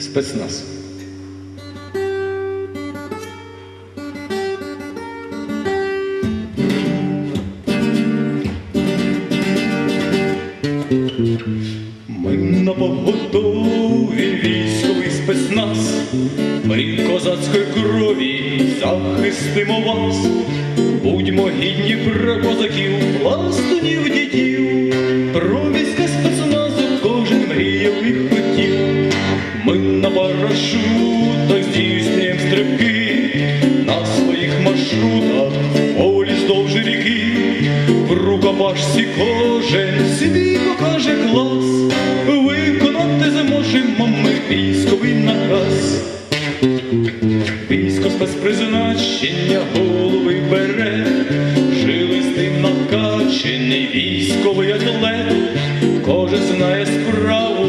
спецназ. Ми на поготові військовий спецназ, ми козацької крові захистимо вас, будьмо гідні про козаків, пластунів, дітів, парашутах здійснюємо стрибки на своїх маршрутах, полі здовж ріки, в рукопашці кожен свій покаже клас, виконати зможемо ми військовий наказ. Військо спецпризначення голови бере, жилистий накачений військовий атлет, кожен знає справу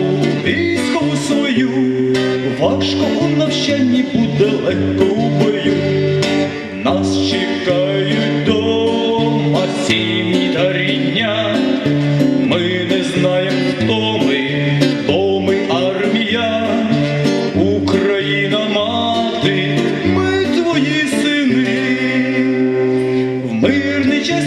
важко у навчанні буде легко у бою. Нас чекають дома сім'ї та рідня, ми не знаємо, хто ми, бо ми армія. Україна мати, ми твої сини, в мирний час